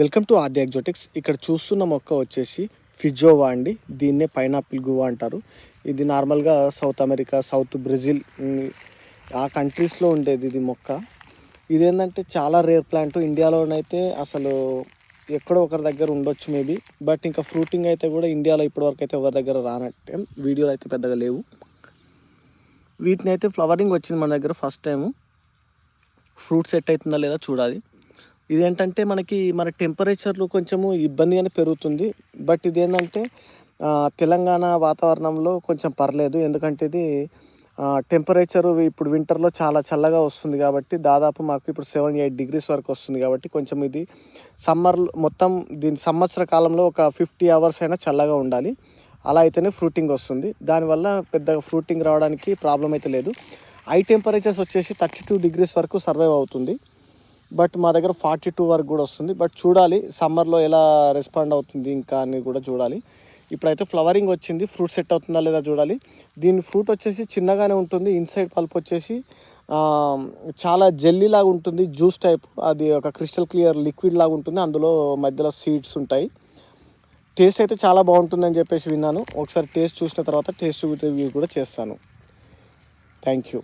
Welcome to RD ఎగ్జోటిక్స్. ఇక్కడ చూస్తున్న మొక్క వచ్చేసి ఫిజోవా అండి. దీన్నే పైనాపిల్ గువా అంటారు. ఇది నార్మల్గా సౌత్ అమెరికా సౌత్ బ్రెజిల్ ఆ కంట్రీస్లో ఉండేది ఇది మొక్క. ఇదేంటంటే చాలా రేర్ ప్లాంట్. ఇండియాలోనైతే అసలు ఎక్కడో ఒకరి దగ్గర ఉండొచ్చు మేబీ. బట్ ఇంకా ఫ్రూటింగ్ అయితే కూడా ఇండియాలో ఇప్పటివరకు అయితే ఎవరి దగ్గర రానట్టే. వీడియోలు అయితే పెద్దగా లేవు. వీటిని అయితే ఫ్లవరింగ్ వచ్చింది మన దగ్గర ఫస్ట్ టైము. ఫ్రూట్ సెట్ అవుతుందా లేదా చూడాలి. ఇదేంటంటే మనకి మన టెంపరేచర్లు కొంచెము ఇబ్బందిగానే పెరుగుతుంది. బట్ ఇది ఏంటంటే తెలంగాణ వాతావరణంలో కొంచెం పర్లేదు. ఎందుకంటే ఇది టెంపరేచర్ ఇప్పుడు వింటర్లో చాలా చల్లగా వస్తుంది కాబట్టి దాదాపు మాకు ఇప్పుడు సెవెన్ ఎయిట్ డిగ్రీస్ వరకు వస్తుంది కాబట్టి కొంచెం ఇది సమ్మర్ మొత్తం దీని సంవత్సర కాలంలో ఒక ఫిఫ్టీ అవర్స్ అయినా చల్లగా ఉండాలి. అలా అయితేనే ఫ్రూటింగ్ వస్తుంది. దానివల్ల పెద్దగా ఫ్రూటింగ్ రావడానికి ప్రాబ్లం అయితే లేదు. హై టెంపరేచర్స్ వచ్చేసి థర్టీ టూ డిగ్రీస్ వరకు సర్వైవ్ అవుతుంది. బట్ మా దగ్గర ఫార్టీ టూ వరకు కూడా వస్తుంది. బట్ చూడాలి సమ్మర్లో ఎలా రెస్పాండ్ అవుతుంది ఇంకా అని కూడా చూడాలి. ఇప్పుడైతే ఫ్లవరింగ్ వచ్చింది ఫ్రూట్ సెట్ అవుతుందా లేదా చూడాలి. దీని ఫ్రూట్ వచ్చేసి చిన్నగానే ఉంటుంది ఇన్సైడ్ పల్ప్ వచ్చేసి చాలా జెల్లీ లాగా ఉంటుంది జ్యూస్ టైప్. అది ఒక క్రిస్టల్ క్లియర్ లిక్విడ్ లాగా ఉంటుంది అందులో మధ్యలో సీడ్స్ ఉంటాయి. టేస్ట్ అయితే చాలా బాగుంటుందని చెప్పేసి విన్నాను. ఒకసారి టేస్ట్ చూసిన తర్వాత టేస్ట్ రివ్యూ కూడా చేస్తాను. Thank you.